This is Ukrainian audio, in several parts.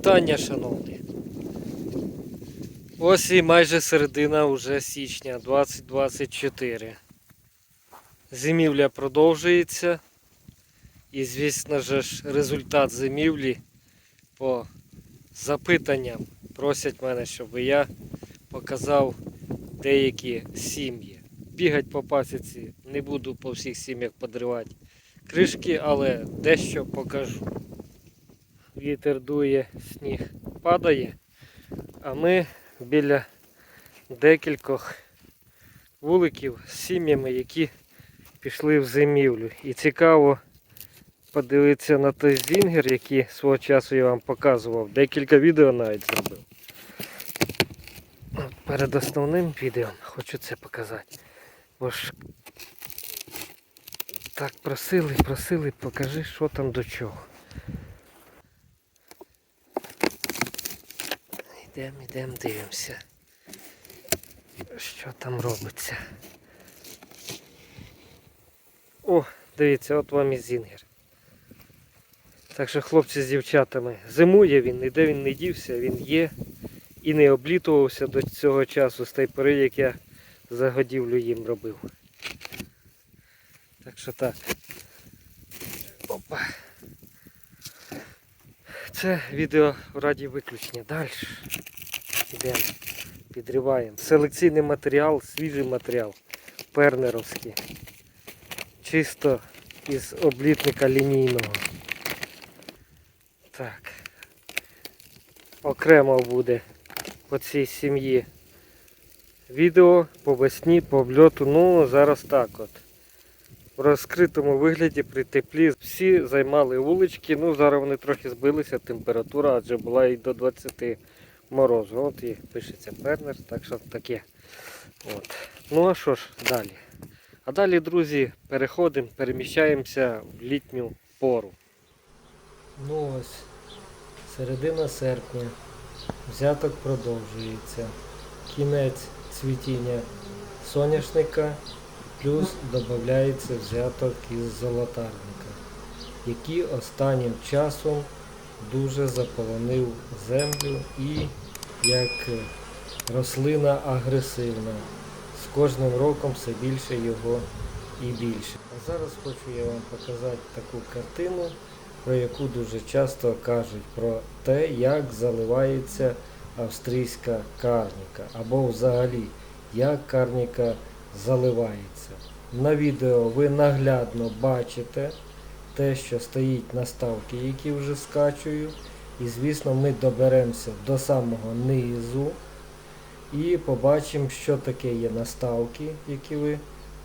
Вітання, шановні. Ось і майже середина уже січня 2024. Зимівля продовжується. І, звісно ж, результат зимівлі по запитанням просять мене, щоб я показав деякі сім'ї. Бігать по пасіці не буду по всіх сім'ях подривати кришки, але дещо покажу. Вітер дує, сніг падає, а ми біля декількох вуликів з сім'ями, які пішли в зимівлю. І цікаво подивитися на той зінгер, який свого часу я вам показував. Декілька відео навіть зробив. Перед основним відео хочу це показати. Бо ж так просили, просили, покажи, що там до чого. Йдемо, йдемо, дивимося. Що там робиться. О, дивіться, от вам і зінгер. Так що хлопці з дівчатами. Зимує він, ніде він не дівся, він є і не облітувався до цього часу з тієї пори, як я загодівлю їм робив. Так що так. Опа. Це відео в раді виключення. Далі. Йдемо. Підриваємо. Селекційний матеріал, свіжий матеріал. Пернеровський. Чисто із облітника лінійного. Так. Окремо буде по цій сім'ї відео по весні, по обльоту. Ну, зараз так от. В розкритому вигляді при теплі всі займали вулички. Ну, зараз вони трохи збилися, температура, адже була і до 20 морозу. От і пишеться пернер, так що таке. От. Ну а що ж далі? А далі, друзі, переходимо, переміщаємося в літню пору. Ну ось, середина серпня. Взяток продовжується. Кінець цвітіння соняшника, плюс додається взяток із золотарника, який останнім часом дуже заполонив землю і як рослина агресивна. З кожним роком все більше його і більше. А зараз хочу я вам показати таку картину, про яку дуже часто кажуть про те, як заливається австрійська карніка, або взагалі як карніка заливається. На відео ви наглядно бачите те, що стоїть на ставки, які вже скачую. І звісно ми доберемося до самого низу і побачимо, що таке є наставки, які ви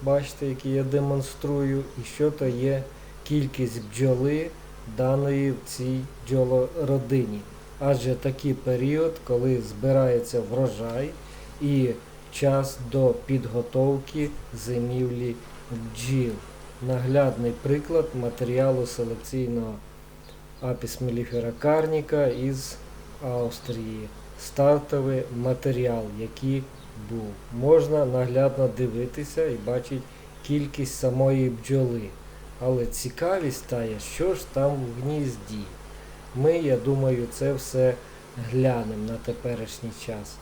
бачите, які я демонструю, і що то є кількість бджоли даної в цій бджолородині. Адже такий період, коли збирається врожай і час до підготовки зимівлі бджіл. Наглядний приклад матеріалу селекційного апіс карніка із Австрії. Стартовий матеріал, який був. Можна наглядно дивитися і бачити кількість самої бджоли. Але цікавість стає, що ж там в гнізді. Ми, я думаю, це все глянемо на теперішній час.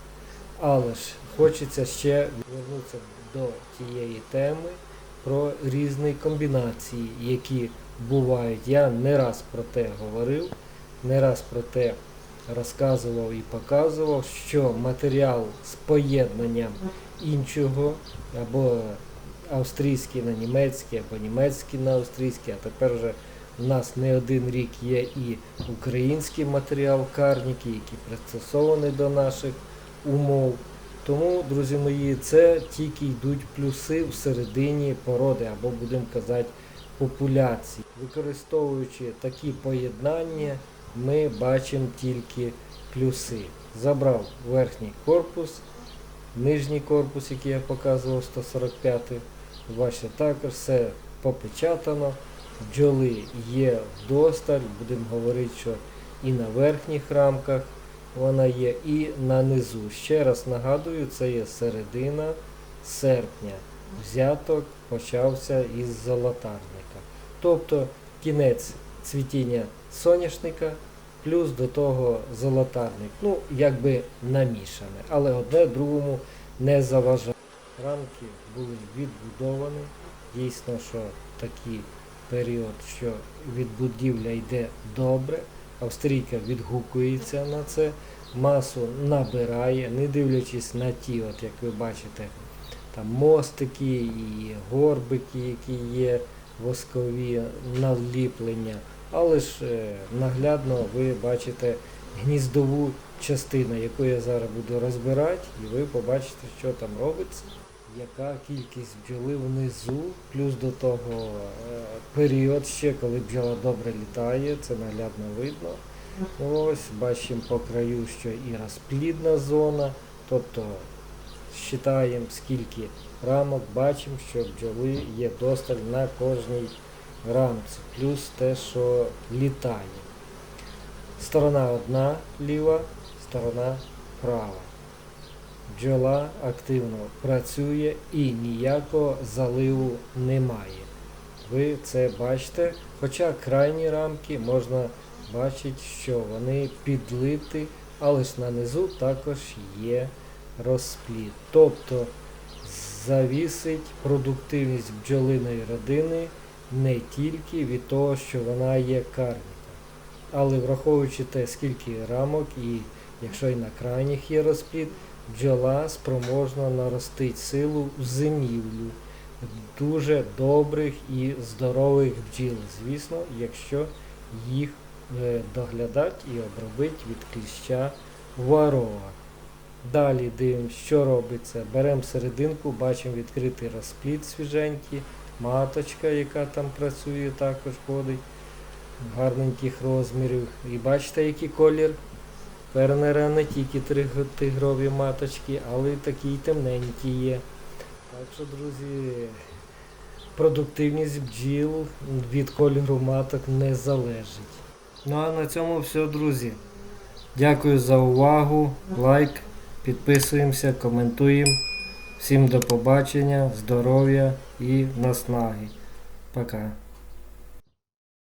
Але ж хочеться ще повернутися до тієї теми про різні комбінації, які бувають. Я не раз про те говорив, не раз про те розказував і показував, що матеріал з поєднанням іншого або австрійський на німецький, або німецький на австрійський, а тепер вже у нас не один рік є і український матеріал карніки, який пристосований до наших умов. Тому, друзі мої, це тільки йдуть плюси всередині породи, або будемо казати, популяції. Використовуючи такі поєднання, ми бачимо тільки плюси. Забрав верхній корпус, нижній корпус, який я показував 145 Бачите, також все попечатано. Бджоли є вдосталь, будемо говорити, що і на верхніх рамках вона є, і на низу. Ще раз нагадую, це є середина серпня. Взяток почався із золотарника. Тобто кінець цвітіння соняшника плюс до того золотарник. Ну, якби намішане, але одне другому не заважає. Рамки були відбудовані. Дійсно, що такий період, що відбудівля йде добре. Австрійка відгукується на це, масу набирає, не дивлячись на ті, от як ви бачите, там мостики і горбики, які є воскові наліплення. Але ж е, наглядно ви бачите гніздову частину, яку я зараз буду розбирати, і ви побачите, що там робиться, яка кількість бджоли внизу, плюс до того е, період ще, коли бджола добре літає, це наглядно видно. Ось бачимо по краю, що і розплідна зона, тобто считаємо скільки рамок, бачимо, що бджоли є досталь на кожній рамці, плюс те, що літає. Сторона одна ліва, сторона права. Бджола активно працює і ніякого заливу немає. Ви це бачите, хоча крайні рамки можна бачити, що вони підлиті, але ж на низу також є розплід. Тобто завісить продуктивність бджолиної родини не тільки від того, що вона є карником, але враховуючи те, скільки рамок, і якщо і на крайніх є розплід, бджола спроможна наростити силу в зимівлю дуже добрих і здорових бджіл, звісно, якщо їх е, доглядати і обробити від кліща ворога. Далі дивимося, що робиться. Беремо серединку, бачимо відкритий розплід свіженький, маточка, яка там працює, також ходить гарненьких розмірів. І бачите, який колір. Фернера не тільки триг- тигрові маточки, але й такі темненькі є. Так що, друзі, продуктивність бджіл від кольору маток не залежить. Ну а на цьому все, друзі. Дякую за увагу. Лайк, підписуємося, коментуємо. Всім до побачення, здоров'я і наснаги. Пока.